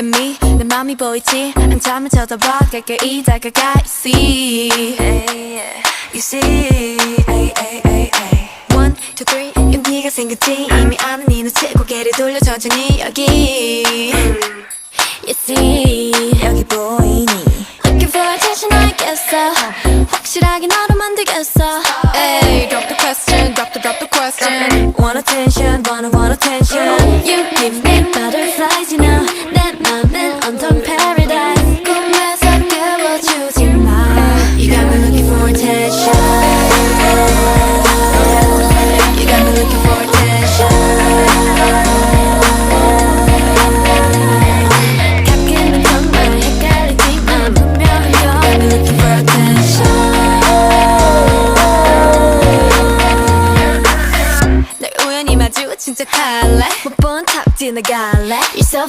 and me 내 맘이 보이지 한참을 쳐다봐 가까이 다가가 You see You see ay, ay, ay, ay. One, two, three 용기가 생겼지 이미 아는 이 눈치 고개를 돌려 천천히 여기 You see 여기 보이니 Looking for attention 알겠어 확실하게 너로 만들겠어 Hey, drop the question, drop the drop the question. Want attention, wanna want attention You give me butterflies, you know 내 맘은 온통 paradise 꿈에서 깨워주지 마 You got me looking for attention You got me looking for attention 가끔은 정말 헷갈리지만 분명히 You got me looking for attention 널 우연히 마주 진짜 탈래 못본 탑 지나갈래 You're so